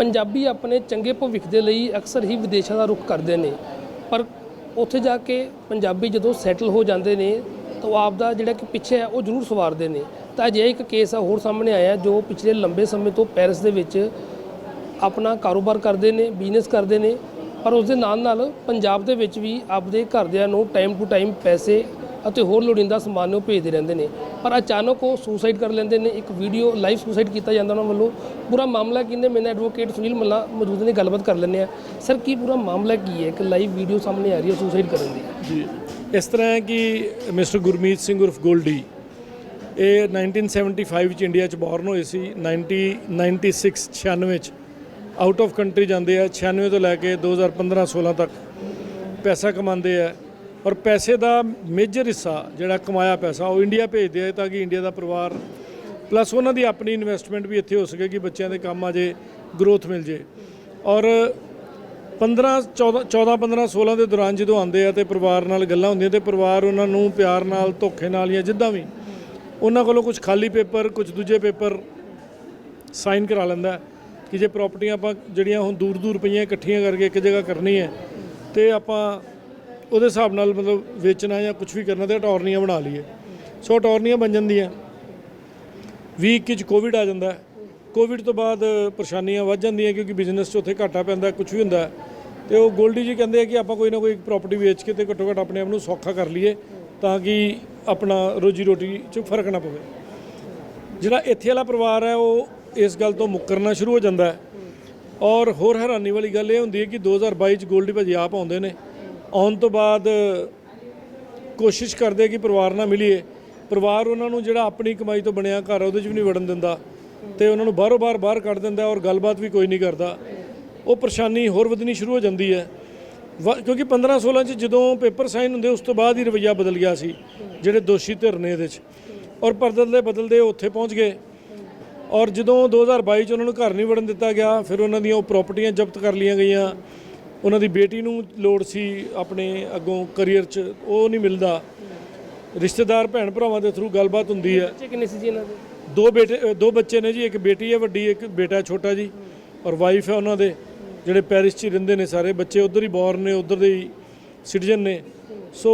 ਪੰਜਾਬੀ ਆਪਣੇ ਚੰਗੇ ਭਵਿੱਖ ਦੇ ਲਈ ਅਕਸਰ ਹੀ ਵਿਦੇਸ਼ਾਂ ਦਾ ਰੁਖ ਕਰਦੇ ਨੇ। ਪਰ ਉੱਥੇ ਜਾ ਕੇ ਪੰਜਾਬੀ ਜਦੋਂ ਸੈਟਲ ਹੋ ਜਾਂਦੇ ਨੇ, ਤਾਂ ਉਹ ਆਪ ਦਾ ਜਿਹੜਾ ਕਿ ਪਿੱਛੇ ਹੈ, ਉਹ ਜ਼ਰੂਰ ਸਵਾਰਦੇ ਨੇ। ਤਾਂ ਅਜਿਹਾ ਇੱਕ ਕੇਸ ਆ ਹੋਰ ਸਾਹਮਣੇ ਆਇਆ, ਜੋ ਪਿਛਲੇ ਲੰਬੇ ਸਮੇਂ ਤੋਂ ਪੈਰਿਸ ਦੇ ਵਿੱਚ ਆਪਣਾ ਕਾਰੋਬਾਰ ਕਰਦੇ ਨੇ ਬਿਜ਼ਨਸ ਕਰਦੇ ਨੇ। ਪਰ ਉਸ ਦੇ ਨਾਲ ਨਾਲ ਪੰਜਾਬ ਦੇ ਵਿੱਚ ਵੀ ਆਪਦੇ ਘਰਦਿਆਂ ਨੂੰ ਟਾਈਮ ਟੂ ਟਾਈਮ ਪੈਸੇ ਅਤੇ ਹੋਰ ਲੋੜੀਂਦਾ ਸਮਾਨ ਨੂੰ ਭੇਜਦੇ ਰਹਿੰਦੇ ਨੇ। ਪਰ ਅਚਾਨਕ ਉਹ ਸੁਸਾਈਡ ਕਰ ਲੈਂਦੇ ਨੇ। ਇੱਕ ਵੀਡੀਓ ਲਾਈਵ ਸੁਸਾਈਡ ਕੀਤਾ ਜਾਂਦਾ ਉਹਨਾਂ ਵੱਲੋਂ। ਪੂਰਾ ਮਾਮਲਾ ਕੀ ਨੇ? ਐਡਵੋਕੇਟ ਸੁਨੀਲ ਮੱਲਾ ਮੌਜੂਦ ਨੇ। ਗੱਲਬਾਤ ਕਰ ਲੈਂਦੇ ਆ ਸਰ ਕੀ ਪੂਰਾ ਮਾਮਲਾ ਕੀ ਹੈ? ਇੱਕ ਲਾਈਵ ਵੀਡੀਓ ਸਾਹਮਣੇ ਆ ਰਹੀ ਹੈ ਸੁਸਾਈਡ ਕਰਨ ਦੀ। ਜੀ। ਇਸ ਤਰ੍ਹਾਂ ਹੈ ਕਿ ਮਿਸਟਰ ਗੁਰਮੀਤ ਸਿੰਘ ਉਰਫ ਗੋਲਡੀ, ਇਹ 1975 ਚ ਇੰਡੀਆ ਚ ਬੋਰਨ ਹੋਏ ਸੀ। 1996 96 ਚ ਆਊਟ ਆਫ ਕੰਟਰੀ ਜਾਂਦੇ ਆ। 96 ਤੋਂ ਲੈ ਕੇ 2015 16 ਤੱਕ ਪੈਸਾ ਕਮਾਉਂਦੇ ਆ। ਔਰ ਪੈਸੇ ਦਾ ਮੇਜਰ ਹਿੱਸਾ ਜਿਹੜਾ ਕਮਾਇਆ ਪੈਸਾ, ਉਹ ਇੰਡੀਆ ਭੇਜਦੇ ਆ ਤਾਂ ਕਿ ਇੰਡੀਆ ਦਾ ਪਰਿਵਾਰ ਪਲੱਸ ਉਹਨਾਂ ਦੀ ਆਪਣੀ ਇਨਵੈਸਟਮੈਂਟ ਵੀ ਇੱਥੇ ਹੋ ਸਕੇ ਕਿ ਬੱਚਿਆਂ ਦੇ ਕੰਮ ਆ ਜੇ ਗਰੋਥ ਮਿਲ ਜੇ। ਔਰ 15 14 14 15 16 ਦੇ ਦੌਰਾਨ ਜਦੋਂ ਆਉਂਦੇ ਆ ਤੇ ਪਰਿਵਾਰ ਨਾਲ ਗੱਲਾਂ ਹੁੰਦੀਆਂ ਤੇ ਪਰਿਵਾਰ ਉਹਨਾਂ ਨੂੰ ਪਿਆਰ ਨਾਲ, ਧੋਖੇ ਨਾਲ ਜਾਂ ਜਿੱਦਾਂ ਵੀ, ਉਹਨਾਂ ਕੋਲੋਂ ਕੁਝ ਖਾਲੀ ਪੇਪਰ ਕੁਝ ਦੂਜੇ ਪੇਪਰ ਸਾਈਨ ਕਰਾ ਲੈਂਦਾ ਕਿ ਜੇ ਪ੍ਰਾਪਰਟੀਆਂ ਆਪਾਂ ਜਿਹੜੀਆਂ ਹੁਣ ਦੂਰ ਦੂਰ ਪਈਆਂ, ਇਕੱਠੀਆਂ ਕਰਕੇ ਇੱਕ ਜਗ੍ਹਾ ਕਰਨੀ ਹੈ, ਤੇ ਆਪਾਂ ਉਹਦੇ ਹਿਸਾਬ ਨਾਲ ਮਤਲਬ ਵੇਚਣਾ ਜਾਂ ਕੁਝ ਵੀ ਕਰਨਾ ਤੇ ਅਟਾਰਨੀਆਂ ਬਣਾ ਲਈਏ। ਸੋ ਅਟਾਰਨੀਆਂ ਬਣ ਜਾਂਦੀਆਂ। ਵੀਕ ਵਿੱਚ ਕੋਵਿਡ ਆ ਜਾਂਦਾ। ਕੋਵਿਡ ਤੋਂ ਬਾਅਦ ਪਰੇਸ਼ਾਨੀਆਂ ਵੱਧ ਜਾਂਦੀਆਂ ਕਿਉਂਕਿ ਬਿਜ਼ਨਸ 'ਚ ਉੱਥੇ ਘਾਟਾ ਪੈਂਦਾ ਕੁਝ ਵੀ ਹੁੰਦਾ। ਹੈ। ਤੇ ਉਹ ਗੋਲਡੀ ਜੀ ਕਹਿੰਦੇ ਆ ਕਿ ਆਪਾਂ ਕੋਈ ਨਾ ਕੋਈ ਪ੍ਰਾਪਰਟੀ ਵੇਚ ਕੇ ਤੇ ਘੱਟੋ ਘੱਟ ਆਪਣੇ ਆਪ ਨੂੰ ਸੌਖਾ ਕਰ ਲਈਏ ਤਾਂ ਕਿ ਆਪਣਾ ਰੋਜੀ ਰੋਟੀ 'ਚ ਫ਼ਰਕ ਨਾ ਪਵੇ। ਜਿਹੜਾ ਇੱਥੇ ਵਾਲਾ ਪਰਿਵਾਰ ਹੈ, ਉਹ ਇਸ ਗੱਲ ਤੋਂ ਮੁੱਕਰਨਾ ਸ਼ੁਰੂ ਹੋ ਜਾਂਦਾ ਹੈ। ਔਰ ਹੋਰ ਹੈਰਾਨੀ ਵਾਲੀ ਗੱਲ ਇਹ ਹੁੰਦੀ ਹੈ ਕਿ 2022 ਚ ਗੋਲਡੀ ਭਾਜੀ ਆਪ ਆਉਂਦੇ ਨੇ। ਆਉਣ ਤੋਂ ਬਾਅਦ ਕੋਸ਼ਿਸ਼ ਕਰਦੇ ਕਿ ਪਰਿਵਾਰ ਨਾਲ ਮਿਲੀਏ। ਪਰਿਵਾਰ ਉਹਨਾਂ ਨੂੰ ਜਿਹੜਾ ਆਪਣੀ ਕਮਾਈ ਤੋਂ ਬਣਿਆ ਘਰ ਉਹਦੇ 'ਚ ਵੀ ਨਹੀਂ ਵੜਨ ਦਿੰਦਾ। ਤੇ ਉਹਨਾਂ ਨੂੰ ਬਾਹਰੋਂ ਬਾਹਰ ਬਾਹਰ ਕੱਢ ਦਿੰਦਾ ਔਰ ਗੱਲਬਾਤ ਵੀ ਕੋਈ ਨਹੀਂ ਕਰਦਾ। ਉਹ ਪਰੇਸ਼ਾਨੀ ਹੋਰ ਵਧਣੀ ਸ਼ੁਰੂ ਹੋ ਜਾਂਦੀ ਹੈ। ਵ- ਕਿਉਂਕਿ 15 16 ਚ ਜਦੋਂ ਪੇਪਰ ਸਾਈਨ ਹੁੰਦੇ, ਉਸ ਤੋਂ ਬਾਅਦ ਹੀ ਰਵਈਆ ਬਦਲ ਗਿਆ ਸੀ, ਜਿਹੜੇ ਦੋਸ਼ੀ ਧਿਰ ਨੇ ਇਹਦੇ 'ਚ। ਔਰ ਬਦਲਦੇ ਬਦਲਦੇ ਉਹ ਉੱਥੇ ਪਹੁੰਚ ਗਏ। ਔਰ ਜਦੋਂ 2022 ਚ ਉਹਨਾਂ ਨੂੰ ਘਰ ਨਹੀਂ ਵੜਨ ਦਿੱਤਾ ਗਿਆ, ਫਿਰ ਉਹਨਾਂ ਦੀਆਂ ਉਹ ਪ੍ਰਾਪਰਟੀਆਂ ਜ਼ਬਤ ਕਰ ਲਈਆਂ ਗਈਆਂ। ਉਹਨਾਂ ਦੀ ਬੇਟੀ ਨੂੰ ਲੋੜ ਸੀ ਆਪਣੇ ਅੱਗੋਂ ਕਰੀਅਰ 'ਚ ਉਹ ਨਹੀਂ ਮਿਲਦਾ। ਰਿਸ਼ਤੇਦਾਰ ਭੈਣ ਭਰਾਵਾਂ ਦੇ ਥਰੂ ਗੱਲਬਾਤ ਹੁੰਦੀ ਹੈ। ਬੱਚੇ ਕਿੰਨੇ ਸੀ ਜੀ ਇਹਨਾਂ ਦੇ? ਦੋ ਬੇਟੇ ਦੋ ਬੱਚੇ ਨੇ ਜੀ ਇੱਕ ਬੇਟੀ ਹੈ ਵੱਡੀ ਇੱਕ ਬੇਟਾ ਛੋਟਾ ਜੀ ਔਰ ਵਾਈਫ ਹੈ ਉਹਨਾਂ ਦੇ ਜਿਹੜੇ ਪੈਰਿਸ 'ਚ ਰਹਿੰਦੇ ਨੇ ਸਾਰੇ। ਬੱਚੇ ਉਧਰ ਹੀ ਬੋਰਨ ਨੇ ਉਧਰ ਦੇ ਹੀ ਸਿਟੀਜ਼ਨ ਨੇ। ਸੋ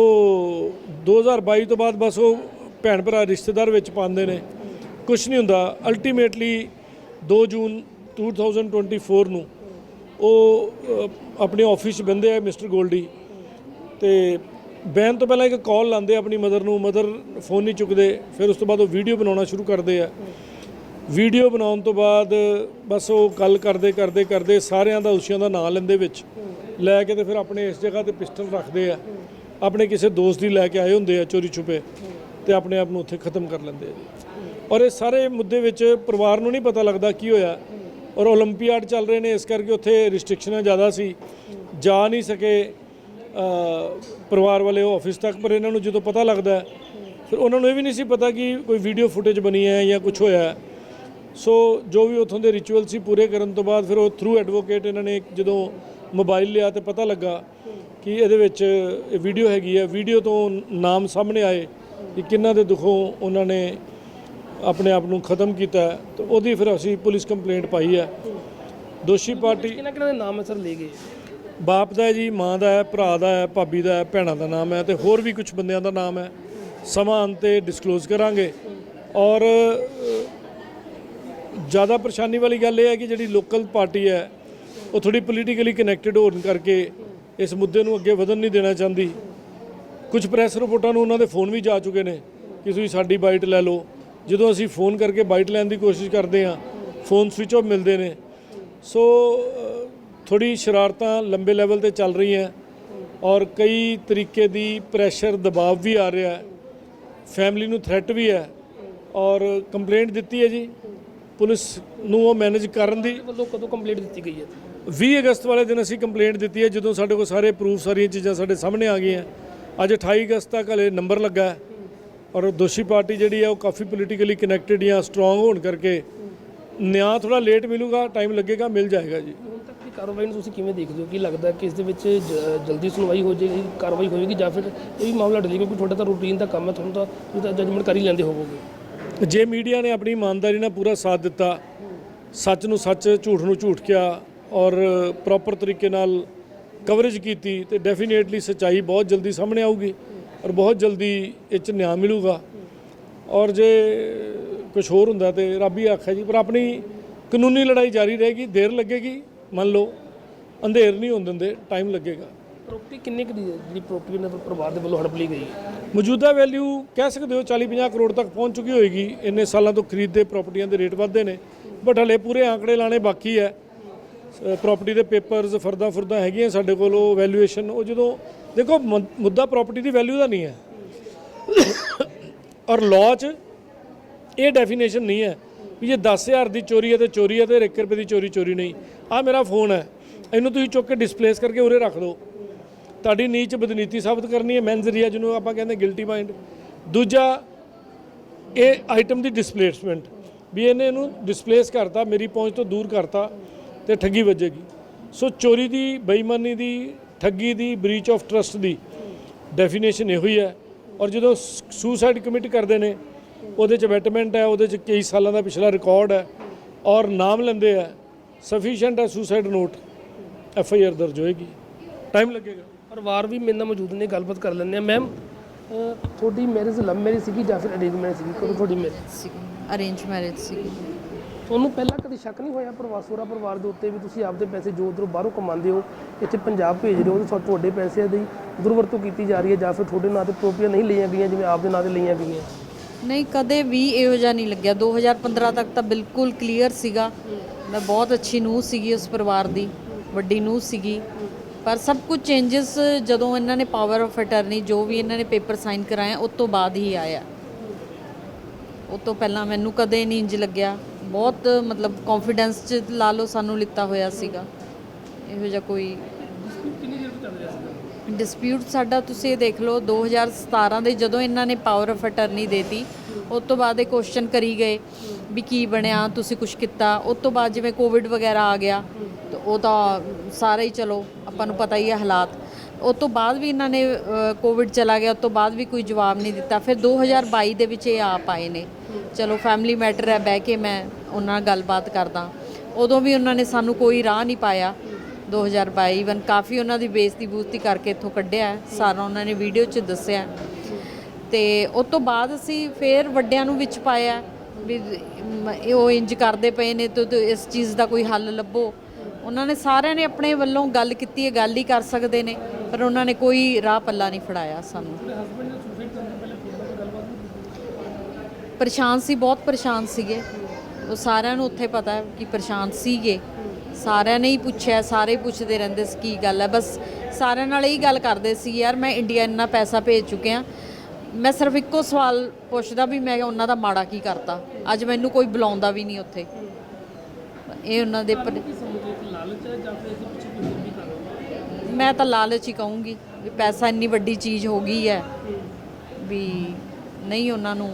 2022 ਤੋਂ ਬਾਅਦ ਬਸ ਉਹ ਭੈਣ ਭਰਾ ਰਿਸ਼ਤੇਦਾਰ ਵਿੱਚ ਪਾਉਂਦੇ ਨੇ। ਕੁਝ ਨਹੀਂ ਹੁੰਦਾ। ਅਲਟੀਮੇਟਲੀ 2 ਜੂਨ 2024 ਨੂੰ ਉਹ ਆਪਣੇ ਆਫਿਸ 'ਚ ਬੰਦੇ ਆ ਮਿਸਟਰ ਗੋਲਡੀ। ਤੇ ਬੈਨ ਤੋਂ ਪਹਿਲਾਂ ਇੱਕ ਕਾਲ ਲਾਉਂਦੇ ਆਪਣੀ ਮਦਰ ਨੂੰ ਮਦਰ ਫੋਨ ਨਹੀਂ ਚੁੱਕਦੇ, ਫਿਰ ਉਸ ਤੋਂ ਬਾਅਦ ਉਹ ਵੀਡੀਓ ਬਣਾਉਣਾ ਸ਼ੁਰੂ ਕਰਦੇ ਆ। ਵੀਡੀਓ ਬਣਾਉਣ ਤੋਂ ਬਾਅਦ ਬਸ ਉਹ ਗੱਲ ਕਰਦੇ ਕਰਦੇ ਕਰਦੇ ਸਾਰਿਆਂ ਦਾ ਉਸਿਆਂ ਦਾ ਨਾਂ ਲੈਂਦੇ ਵਿੱਚ। ਲੈ ਕੇ ਤੇ ਫਿਰ ਆਪਣੇ ਇਸ ਜਗ੍ਹਾ ਤੇ ਪਿਸਟਲ ਰੱਖਦੇ ਆ। ਆਪਣੇ ਕਿਸੇ ਦੋਸਤ ਦੀ ਲੈ ਕੇ ਆਏ ਹੁੰਦੇ ਆ ਚੋਰੀ ਛੁਪੇ ਤੇ ਆਪਣੇ ਆਪ ਨੂੰ ਉੱਥੇ ਖਤਮ ਕਰ ਲੈਂਦੇ ਆ। ਔਰ ਇਹ ਸਾਰੇ ਮੁੱਦੇ ਵਿੱਚ ਪਰਿਵਾਰ ਨੂੰ ਨਹੀਂ ਪਤਾ ਲੱਗਦਾ ਕੀ ਹੋਇਆ। ਔਰ 올림픽 ਚੱਲ ਰਹੇ ਨੇ ਇਸ ਕਰਕੇ ਉੱਥੇ ਰਿਸਟ੍ਰਿਕਸ਼ਨਾਂ ਜ਼ਿਆਦਾ ਸੀ ਜਾ ਨਹੀਂ ਸਕੇ ਅ, ਪਰਿਵਾਰ ਵਾਲੇ ਉਹ ਆਫਿਸ ਤੱਕ ਪਰ ਇਹਨਾਂ ਨੂੰ ਜਦੋਂ ਪਤਾ ਲੱਗਦਾ ਹੈ, ਫਿਰ ਉਹਨਾਂ ਨੂੰ ਇਹ ਵੀ ਨਹੀਂ ਸੀ ਪਤਾ ਕਿ ਕੋਈ ਵੀਡੀਓ ਫੁਟੇਜ ਬਣੀ ਹੈ ਜਾਂ ਕੁਝ ਹੋਇਆ ਹੈ। ਸੋ ਜੋ ਵੀ ਉੱਥੋਂ ਦੇ ਰਿਚੁਅਲ ਸੀ ਪੂਰੇ ਕਰਨ ਤੋਂ ਬਾਅਦ ਫਿਰ ਉਹ ਥਰੂ ਐਡਵੋਕੇਟ ਇਹਨਾਂ ਨੇ ਜਦੋਂ ਮੋਬਾਈਲ ਲਿਆ ਤੇ ਪਤਾ ਲੱਗਾ ਕਿ ਇਹਦੇ ਵਿੱਚ ਇਹ ਵੀਡੀਓ ਹੈਗੀ ਹੈ ਵੀਡੀਓ ਤੋਂ ਨਾਮ ਸਾਹਮਣੇ ਆਏ ਕਿ ਕਿੰਨਾਂ ਦੇ ਦੁੱਖੋਂ ਉਹਨਾਂ ਨੇ ਆਪਣੇ ਆਪ ਨੂੰ ਖਤਮ ਕੀਤਾ। ਤੇ ਉਹਦੀ ਫਿਰ ਅਸੀਂ ਪੁਲਿਸ ਕੰਪਲੇਂਟ ਪਾਈ ਹੈ। ਦੋਸ਼ੀ ਪਾਰਟੀ ਕਿਹਨਾਂ ਕਿਹਨਾਂ ਦੇ ਨਾਮ ਹੈ ਸਰ ਲੈ ਗਏ? ਬਾਪ ਦਾ ਹੈ ਜੀ ਮਾਂ ਦਾ ਹੈ ਭਰਾ ਦਾ ਹੈ ਭਾਬੀ ਦਾ ਹੈ ਭੈਣਾਂ ਦਾ ਨਾਮ ਹੈ ਤੇ ਹੋਰ ਵੀ ਕੁਝ ਬੰਦਿਆਂ ਦਾ ਨਾਮ ਹੈ। ਸਮਾਂ ਆਉਣ ਤੇ ਡਿਸਕਲੋਜ਼ ਕਰਾਂਗੇ। ਔਰ ਜ਼ਿਆਦਾ ਪਰੇਸ਼ਾਨੀ ਵਾਲੀ ਗੱਲ ਇਹ ਹੈ ਕਿ ਜਿਹੜੀ ਲੋਕਲ ਪਾਰਟੀ ਹੈ ਉਹ ਥੋੜੀ ਪੋਲੀਟੀਕਲੀ ਕਨੈਕਟਡ ਹੋਣ ਕਰਕੇ ਇਸ ਮੁੱਦੇ ਨੂੰ ਅੱਗੇ ਵਧਣ ਨਹੀਂ ਦੇਣਾ ਚਾਹੁੰਦੀ। ਕੁਝ ਪ੍ਰੈਸ ਰਿਪੋਰਟਾਂ ਨੂੰ ਉਹਨਾਂ ਦੇ ਫੋਨ ਵੀ ਜਾ ਚੁੱਕੇ ਨੇ ਕਿ ਤੁਸੀਂ ਸਾਡੀ ਬਾਈਟ ਲੈ ਲਓ। ਜਦੋਂ ਅਸੀਂ ਫੋਨ ਕਰਕੇ ਬਾਈਟ ਲੈਣ ਦੀ ਕੋਸ਼ਿਸ਼ ਕਰਦੇ ਹਾਂ ਫੋਨ ਸਵਿਚ ਆਫ ਮਿਲਦੇ ਨੇ। ਸੋ ਥੋੜੀ ਸ਼ਰਾਰਤਾਂ ਲੰਬੇ ਲੈਵਲ ਤੇ ਚੱਲ ਰਹੀਆਂ ਔਰ ਕਈ ਤਰੀਕੇ ਦੀ ਪ੍ਰੈਸ਼ਰ ਦਬਾਅ ਵੀ ਆ ਰਿਹਾ ਹੈ। ਫੈਮਿਲੀ ਨੂੰ ਥ੍ਰੈਟ ਵੀ ਹੈ ਔਰ ਕੰਪਲੇਂਟ ਦਿੱਤੀ ਹੈ ਜੀ। ਪੁਲਿਸ ਨੂੰ ਉਹ ਮੈਨੇਜ ਕਰਨ ਦੀ ਵੱਲੋਂ ਕਦੋਂ ਕੰਪਲੀਟ ਦਿੱਤੀ ਗਈ ਹੈ? 20 ਅਗਸਤ ਵਾਲੇ ਦਿਨ ਅਸੀਂ ਕੰਪਲੇਂਟ ਦਿੱਤੀ ਹੈ। ਜਦੋਂ ਸਾਡੇ ਕੋਲ ਸਾਰੇ ਪ੍ਰੂਫ ਸਾਰੀਆਂ ਚੀਜ਼ਾਂ ਸਾਡੇ ਸਾਹਮਣੇ ਆ ਗਈਆਂ। ਅੱਜ 28 ਅਗਸਤ ਤੱਕ ਹਲੇ ਨੰਬਰ ਲੱਗਾ ਹੈ। ਔਰ ਦੋਸ਼ੀ ਪਾਰਟੀ ਜਿਹੜੀ ਹੈ ਉਹ ਕਾਫੀ ਪੋਲੀਟੀਕਲੀ ਕਨੈਕਟਡ ਜਾਂ ਸਟਰੋਂਗ ਹੋਣ ਕਰਕੇ ਨਿਆਂ ਥੋੜਾ ਲੇਟ ਮਿਲੂਗਾ ਟਾਈਮ ਲੱਗੇਗਾ ਮਿਲ ਜਾਏਗਾ ਜੀ। ਹੁਣ ਤੱਕ ਦੀ ਕਾਰਵਾਈ ਨੂੰ ਤੁਸੀਂ ਕਿਵੇਂ ਦੇਖਦੇ ਹੋ? ਕੀ ਲੱਗਦਾ ਕਿ ਇਸ ਦੇ ਵਿੱਚ ਜਲਦੀ ਸੁਣਵਾਈ ਹੋ ਜਾਏਗੀ ਕਾਰਵਾਈ ਹੋਏਗੀ ਜਾਂ ਫਿਰ ਇਹ ਵੀ ਮਾਮਲਾ ਡਲੇ ਕਿਉਂਕਿ ਤੁਹਾਡਾ ਤਾਂ ਰੂਟੀਨ ਦਾ ਕੰਮ ਹੈ ਤੁਹਾਨੂੰ ਤਾਂ ਤੁਸੀਂ ਤਾਂ ਜਜਮੈਂਟ ਕਰ ਹੀ ਲੈਂਦੇ ਹੋਵੋਗੇ। ਜੇ ਮੀਡੀਆ ਨੇ ਆਪਣੀ ਇਮਾਨਦਾਰੀ ਨਾਲ ਪੂਰਾ ਸਾਥ ਦਿੱਤਾ ਸੱਚ ਨੂੰ ਸੱਚ ਝੂਠ ਨੂੰ ਝੂਠ ਕਿਹਾ ਔਰ ਪ੍ਰੋਪਰ ਤਰੀਕੇ ਨਾਲ ਕਵਰੇਜ ਕੀਤੀ ਤੇ ਡੈਫੀਨੇਟਲੀ ਸੱਚਾਈ ਬਹੁਤ ਜਲਦੀ ਸਾਹਮਣੇ ਆਊਗੀ। ਔਰ ਬਹੁਤ ਜਲਦੀ ਇਹ 'ਚ ਨਿਆਂ ਮਿਲੂਗਾ। ਔਰ ਜੇ ਕੁਝ ਹੋਰ ਹੁੰਦਾ ਤੇ ਰੱਬ ਹੀ ਆਖਿਆ ਜੀ ਪਰ ਆਪਣੀ ਕਾਨੂੰਨੀ ਲੜਾਈ ਜਾਰੀ ਰਹੇਗੀ ਦੇਰ ਲੱਗੇਗੀ ਮੰਨ ਲਓ ਅੰਧੇਰ ਨਹੀਂ ਹੋਣ ਦਿੰਦੇ ਟਾਈਮ ਲੱਗੇਗਾ। ਪ੍ਰਾਪਰਟੀ ਕਿੰਨੇ ਕੁ ਦੀ ਹੈ? ਜਿਹੜੀ ਪ੍ਰਾਪਰਟੀ ਉਹਨਾਂ ਦੇ ਪਰਿਵਾਰ ਦੇ ਵੱਲੋਂ ਹੜਪ ਲਈ ਗਈ ਹੈ? ਮੌਜੂਦਾ ਵੈਲਿਊ ਕਹਿ ਸਕਦੇ ਹੋ 40-50 ਕਰੋੜ ਤੱਕ ਪਹੁੰਚ ਚੁੱਕੀ ਹੋਏਗੀ। ਇੰਨੇ ਸਾਲਾਂ ਤੋਂ ਖਰੀਦਦੇ ਪ੍ਰਾਪਰਟੀਆਂ ਦੇ ਰੇਟ ਵੱਧਦੇ ਨੇ ਬਟ ਹਲੇ ਪੂਰੇ ਆંકੜੇ ਲਾਣੇ ਬਾਕੀ ਹੈ। ਪ੍ਰਾਪਰਟੀ ਦੇ ਪੇਪਰਸ ਫਰਦਾ ਫੁਰਦਾ ਹੈਗੀਆਂ ਸਾਡੇ ਕੋਲ, ਉਹ ਵੈਲਿਊਏਸ਼ਨ ਉਹ ਜਦੋਂ ਦੇਖੋ, ਮੁ- ਮੁੱਦਾ ਪ੍ਰਾਪਰਟੀ ਦੀ ਵੈਲਿਊ ਦਾ ਨਹੀਂ ਹੈ। ਔਰ ਲਾਅ 'ਚ ਇਹ ਡੈਫੀਨੇਸ਼ਨ ਨਹੀਂ ਹੈ ਵੀ ਜੇ 10000 ਦੀ ਚੋਰੀ ਹੈ ਤੇ ਚੋਰੀ ਹੈ ਤੇ 1 ਰੁਪਏ ਦੀ ਚੋਰੀ ਚੋਰੀ ਨਹੀਂ। ਆ ਮੇਰਾ ਫੋਨ ਹੈ। ਇਹਨੂੰ ਤੁਸੀਂ ਚੁੱਕ ਕੇ ਡਿਸਪਲੇਸ ਕਰਕੇ ਉਰੇ ਰੱਖ ਦਿਓ। ਤੁਹਾਡੀ ਨੀਚ ਬਦਨੀਤੀ ਸਾਬਤ ਕਰਨੀ ਹੈ ਮੈਨਜ਼ਰੀਆ ਜਿਹਨੂੰ ਆਪਾਂ ਕਹਿੰਦੇ ਗਿਲਟੀ ਮਾਈਂਡ ਦੂਜਾ, ਇਹ ਆਈਟਮ ਦੀ ਡਿਸਪਲੇਸਮੈਂਟ ਵੀ ਇਹਨੇ ਇਹਨੂੰ ਡਿਸਪਲੇਸ ਕਰਤਾ, ਮੇਰੀ ਪਹੁੰਚ ਤੋਂ ਦੂਰ ਕਰਤਾ। ਤੇ ਠੱਗੀ ਵੱਜੇਗੀ। ਸੋ ਚੋਰੀ ਦੀ ਬੇਈਮਾਨੀ ਦੀ ਠੱਗੀ ਦੀ ਬ੍ਰੀਚ ਆਫ ਟਰਸਟ ਦੀ ਡੈਫੀਨੇਸ਼ਨ ਇਹੋ ਹੀ ਹੈ। ਔਰ ਜਦੋਂ ਸੁਸਾਈਡ ਕਮਿਟ ਕਰਦੇ ਨੇ ਉਹਦੇ ਚ ਵੈਟਮੈਂਟ ਹੈ ਉਹਦੇ ਚ ਕਈ ਸਾਲਾਂ ਦਾ ਪਿਛਲਾ ਰਿਕਾਰਡ ਹੈ ਔਰ ਨਾਮ ਲੈਂਦੇ ਆ ਸਫੀਸ਼ੀਐਂਟ ਹੈ suicide note F I R ਦਰਜ ਹੋਏਗੀ। ਟਾਈਮ ਲੱਗੇਗਾ। ਪਰਿਵਾਰ ਵੀ ਮੇਰੇ ਨਾਲ ਮੌਜੂਦ ਨੇ ਗੱਲਬਾਤ ਕਰ ਲੈਂਦੇ ਆ ਮੈਮ ਤੁਹਾਡੀ ਮੈਰਿਜ ਲਵ ਮੈਰਿਜ ਸੀਗੀ ਜਾਂ ਫਿਰ ਅਰੇਂਜ ਮੈਰਿਜ ਸੀਗੀ? ਕਦੋਂ ਤੁਹਾਡੀ ਮੈਰਿਜ ਸੀਗੀ ਅਰੇਂਜ ਮੈਰਿਜ ਸੀਗੀ। ਤੁਹਾਨੂੰ ਪਹਿਲਾਂ ਕਦੇ ਸ਼ੱਕ ਨਹੀਂ ਹੋਇਆ ਪ੍ਰਵਾਸੋਰਾ ਪਰਿਵਾਰ ਦੇ ਉੱਤੇ ਵੀ ਤੁਸੀਂ ਆਪਦੇ ਪੈਸੇ ਜੋ ਉਧਰੋਂ ਬਾਹਰੋਂ ਕਮਾਉਂਦੇ ਹੋ, ਇੱਥੇ ਪੰਜਾਬ ਭੇਜ ਰਹੇ ਹੋ ਤੇ ਤੁਹਾਡੇ ਪੈਸਿਆਂ ਦੀ ਦੁਰਵਰਤੋਂ ਕੀਤੀ ਜਾ ਰਹੀ ਹੈ ਜਾਂ ਫਿਰ ਤੁਹਾਡੇ ਨਾਂ ਤੇ ਪ੍ਰੋਪਰਟੀਆਂ ਨਹੀਂ ਲਈਆਂ ਗਈਆਂ ਜਿਵੇਂ ਆਪਦੇ ਨਾਂ ਤੇ ਲਈਆਂ ਗਈਆਂ? ਨਹੀਂ, ਕਦੇ ਵੀ ਇਹੋ ਜਿਹਾ ਨਹੀਂ ਲੱਗਿਆ। 2015 ਤੱਕ ਤਾਂ ਬਿਲਕੁਲ ਕਲੀਅਰ ਸੀਗਾ। ਮੈਂ ਬਹੁਤ ਅੱਛੀ ਨੂੰਹ ਸੀਗੀ ਉਸ ਪਰਿਵਾਰ ਦੀ, ਵੱਡੀ ਨੂੰਹ ਸੀਗੀ। ਪਰ ਸਭ ਕੁਝ ਚੇਂਜਸ ਜਦੋਂ ਇਹਨਾਂ ਨੇ ਪਾਵਰ ਆਫ ਅਟਰਨੀ ਜੋ ਵੀ ਇਹਨਾਂ ਨੇ ਪੇਪਰ ਸਾਈਨ ਕਰਾਇਆ, ਉਸ ਤੋਂ ਬਾਅਦ ਹੀ ਆਇਆ। ਉਹ ਤੋਂ ਪਹਿਲਾਂ ਮੈਨੂੰ ਕਦੇ ਨਹੀਂ ਇੰਜ ਲੱਗਿਆ। ਬਹੁਤ ਮਤਲਬ ਕੌਨਫੀਡੈਂਸ ਚ ਲਾ ਲਓ ਸਾਨੂੰ ਲਿੱਤਾ ਹੋਇਆ ਸੀਗਾ। ਇਹੋ ਜਿਹਾ ਕੋਈ ਕਿੰਨੀ ਦੇਰ ਤੋਂ ਚੱਲ ਰਿਹਾ ਸੀਗਾ? ਡਿਸਪਿਊਟ ਸਾਡਾ ਤੁਸੀਂ ਇਹ ਦੇਖ ਲਓ 2017 ਦੇ ਜਦੋਂ ਇਹਨਾਂ ਨੇ ਪਾਵਰ ਆਫ ਅਟਰਨੀ ਦੇਤੀ ਉਸ ਤੋਂ ਬਾਅਦ ਇਹ ਕੁਐਸਚਨ ਕਰੀ ਗਏ ਵੀ ਕੀ ਬਣਿਆ ਤੁਸੀਂ ਕੁਝ ਕੀਤਾ। ਉਸ ਤੋਂ ਬਾਅਦ ਜਿਵੇਂ ਕੋਵਿਡ ਵਗੈਰਾ ਆ ਗਿਆ ਤੇ ਉਹ ਤਾਂ ਸਾਰਾ ਹੀ ਚਲੋ ਆਪਾਂ ਨੂੰ ਪਤਾ ਹੀ ਹੈ ਹਾਲਾਤ। ਉਸ ਤੋਂ ਬਾਅਦ ਵੀ ਇਹਨਾਂ ਨੇ ਕੋਵਿਡ ਚਲਾ ਗਿਆ ਉਸ ਤੋਂ ਬਾਅਦ ਵੀ ਕੋਈ ਜਵਾਬ ਨਹੀਂ ਦਿੱਤਾ। ਫਿਰ 2022 ਦੇ ਵਿੱਚ ਇਹ ਆਪ ਆਏ ਨੇ। ਚਲੋ ਫੈਮਿਲੀ ਮੈਟਰ ਹੈ, ਬਹਿ ਕੇ ਮੈਂ ਉਹਨਾਂ ਨਾਲ ਗੱਲਬਾਤ ਕਰਦਾ। ਉਦੋਂ ਵੀ ਉਹਨਾਂ ਨੇ ਸਾਨੂੰ ਕੋਈ ਰਾਹ ਨਹੀਂ ਪਾਇਆ 2022 ਇਵਨ ਕਾਫੀ ਉਹਨਾਂ ਦੀ ਬੇਇੱਜ਼ਤੀ ਬੂਜ਼ਤੀ ਕਰਕੇ ਇੱਥੋਂ ਕੱਢਿਆ। ਸਾਰਾ ਉਹਨਾਂ ਨੇ ਵੀਡੀਓ 'ਚ ਦੱਸਿਆ। ਹੈ। ਤੇ ਉਸ ਤੋਂ ਬਾਅਦ ਅਸੀਂ ਫੇਰ ਵੱਡਿਆਂ ਨੂੰ ਵਿੱਚ ਪਾਇਆ। ਵੀ ਇਹ ਉਹ ਇੰਜ ਕਰਦੇ ਪਏ ਨੇ, ਤੇ ਤੇ ਇਸ ਚੀਜ਼ ਦਾ ਕੋਈ ਹੱਲ ਲੱਭੋ। ਉਹਨਾਂ ਨੇ ਸਾਰਿਆਂ ਨੇ ਆਪਣੇ ਵੱਲੋਂ ਗੱਲ ਕੀਤੀ ਹੈ, ਗੱਲ ਹੀ ਕਰ ਸਕਦੇ ਨੇ। ਪਰ ਉਹਨਾਂ ਨੇ ਕੋਈ ਰਾਹ ਪੱਲਾ ਨਹੀਂ ਫੜਾਇਆ ਸਾਨੂੰ। ਪਰੇਸ਼ਾਨ ਸੀ ਬਹੁਤ ਪਰੇਸ਼ਾਨ ਸੀਗੇ। ਉਹ ਸਾਰਿਆਂ ਨੂੰ ਉੱਥੇ ਪਤਾ ਹੈ ਕਿ ਪਰੇਸ਼ਾਨ ਸੀਗੇ। ਸਾਰਿਆਂ ਨੇ ਹੀ ਪੁੱਛਿਆ ਸਾਰੇ ਪੁੱਛਦੇ ਰਹਿੰਦੇ ਸੀ ਕੀ ਗੱਲ ਹੈ। ਬਸ ਸਾਰਿਆਂ ਨਾਲ ਇਹੀ ਗੱਲ ਕਰਦੇ ਸੀ ਯਾਰ ਮੈਂ ਇੰਡੀਆ ਇੰਨਾ ਪੈਸਾ ਭੇਜ ਚੁੱਕਿਆ ਮੈਂ ਸਿਰਫ ਇੱਕੋ ਸਵਾਲ ਪੁੱਛਦਾ ਵੀ ਮੈਂ ਉਹਨਾਂ ਦਾ ਮਾੜਾ ਕੀ ਕਰਤਾ? ਅੱਜ ਮੈਨੂੰ ਕੋਈ ਬੁਲਾਉਂਦਾ ਵੀ ਨਹੀਂ ਉੱਥੇ। ਇਹ ਉਹਨਾਂ ਦੇ ਪਰ- ਲਾਲਚ ਹੈ ਜਾਂ ਫਿਰ ਇਸ ਪਿੱਛੇ ਕੋਈ ਹੋਰ ਵੀ ਕਾਰਨ ਮੈਂ ਤਾਂ ਲਾਲਚ ਹੀ ਕਹੂੰਗੀ ਵੀ ਪੈਸਾ ਇੰਨੀ ਵੱਡੀ ਚੀਜ਼ ਹੋ ਗਈ ਹੈ ਵੀ ਨਹੀਂ ਉਹਨਾਂ ਨੂੰ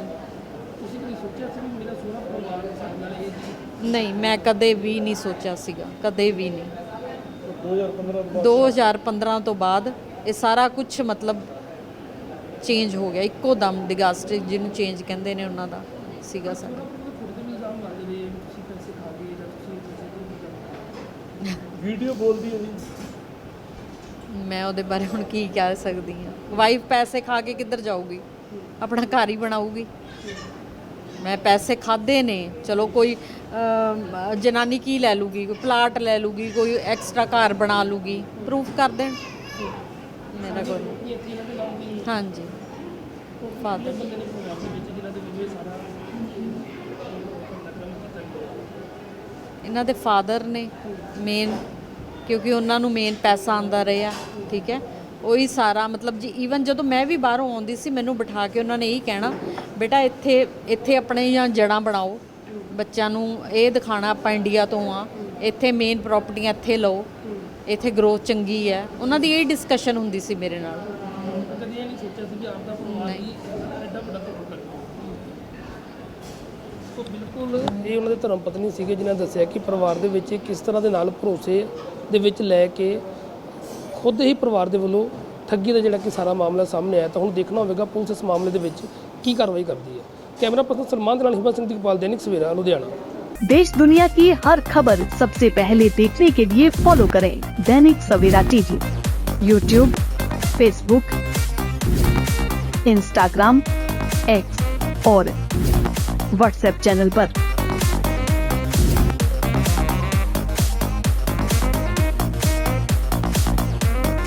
ਤੁਸੀਂ ਕਦੀ ਸੋਚਿਆ ਸੀ ਵੀ ਮੇਰਾ ਸੋਹਣਾ ਪਰਿਵਾਰ ਹੈ ਸਾਡੇ ਨਾਲ ਇਹ ਚੀਜ਼? ਨਹੀਂ ਮੈਂ ਕਦੇ ਵੀ ਨਹੀਂ ਸੋਚਿਆ ਸੀਗਾ ਕਦੇ ਵੀ ਨਹੀਂ। 2015 2015 ਤੋਂ ਬਾਅਦ? ਇਹ ਸਾਰਾ ਕੁਝ ਮਤਲਬ ਚੇਂਜ ਹੋ ਗਿਆ ਇੱਕੋ ਦਮ ਡਿਗਾਸਟਰ ਜਿਹਨੂੰ ਚੇਂਜ ਕਹਿੰਦੇ ਨੇ ਉਹਨਾਂ ਦਾ ਸੀਗਾ ਸਾਡਾ। ਜਾਂ ਵੀਡੀਓ ਬੋਲਦੀ ਹੈ ਜੀ। ਮੈਂ ਉਹਦੇ ਬਾਰੇ ਹੁਣ ਕੀ ਕਹਿ ਸਕਦੀ ਹਾਂ। ਵਾਈਫ ਪੈਸੇ ਖਾ ਕੇ ਕਿੱਧਰ ਜਾਊਗੀ? ਆਪਣਾ ਘਰ ਹੀ ਬਣਾਊਗੀ। ਮੈਂ ਪੈਸੇ ਖਾਦੇ ਨੇ। ਚਲੋ ਕੋਈ ਜਨਾਨੀ ਕੀ ਲੈ ਲੂਗੀ? ਕੋਈ ਪਲਾਟ ਲੈ ਲੂਗੀ? ਕੋਈ ਐਕਸਟਰਾ ਘਰ ਬਣਾ ਲੂਗੀ? ਪ੍ਰੂਫ ਕਰ ਦੇਣ? ਮੇਰਾ ਕੋਈ ਹਾਂਜੀ। ਫਾਦਰ ਇਹਨਾਂ ਦੇ ਫਾਦਰ ਨੇ ਮੇਨ ਕਿਉਂਕਿ ਉਹਨਾਂ ਨੂੰ ਮੇਨ ਪੈਸਾ ਆਂਦਾ ਰਿਹਾ। ਠੀਕ ਹੈ? ਉਹੀ ਸਾਰਾ ਮਤਲਬ ਜੀ ਈਵਨ ਜਦੋਂ ਮੈਂ ਵੀ ਬਾਹਰੋਂ ਆਉਂਦੀ ਸੀ ਮੈਨੂੰ ਬਿਠਾ ਕੇ ਉਹਨਾਂ ਨੇ ਇਹੀ ਕਹਿਣਾ ਬੇਟਾ ਇੱਥੇ ਇੱਥੇ ਆਪਣੇ ਜਾਂ ਜੜਾਂ ਬਣਾਓ। ਬੱਚਿਆਂ ਨੂੰ ਇਹ ਦਿਖਾਣਾ ਆਪਾਂ ਇੰਡੀਆ ਤੋਂ ਆ। ਇੱਥੇ ਮੇਨ ਪ੍ਰਾਪਰਟੀਆਂ ਇੱਥੇ ਲਓ। ਇੱਥੇ ਗਰੋਥ ਚੰਗੀ ਹੈ। ਉਹਨਾਂ ਦੀ ਇਹ ਡਿਸਕਸ਼ਨ ਹੁੰਦੀ ਸੀ ਮੇਰੇ ਨਾਲ। ਕਦੀ ਇਹ ਨਹੀਂ। ਸੋਚਿਆ ਸੀ ਵੀ ਆਪ ਦਾ ਪਰਿਵਾਰ ਹੀ ਐਡਾ ਵੱਡਾ ਕੰਮ ਕਰੇ ਸੋ ਬਿਲਕੁਲ ਇਹ ਉਹਨਾਂ ਦੇ ਧਰਮ ਪਤਨੀ ਸੀਗੇ ਜਿਨ੍ਹਾਂ ਨੇ ਦੱਸਿਆ ਕਿ ਪਰਿਵਾਰ ਦੇ ਵਿੱਚ ਕਿਸ ਤਰ੍ਹਾਂ ਦੇ ਨਾਲ ਭਰੋਸੇ ਦੇ ਵਿੱਚ ਲੈ ਕੇ ਖੁਦ ਹੀ ਪਰਿਵਾਰ ਦੇ ਵੱਲੋਂ ਠੱਗੀ ਦਾ ਜਿਹੜਾ ਕਿ ਸਾਰਾ ਮਾਮਲਾ ਸਾਹਮਣੇ ਆਇਆ ਤਾਂ ਹੁਣ ਦੇਖਣਾ ਹੋਵੇਗਾ ਪੁਲਿਸ ਇਸ ਮਾਮਲੇ ਦੇ ਵਿੱਚ ਕੀ ਕਾਰਵਾਈ ਕਰਦੀ ਹੈ कैमरा पर्सन सलमान दलाल हिमा सिंह दिग्पाल दैनिक सवेरा लुधियाना देश दुनिया की हर खबर सबसे पहले देखने के लिए फॉलो करें Dainik Savera TV YouTube Facebook Instagram X और व्हाट्सएप चैनल पर।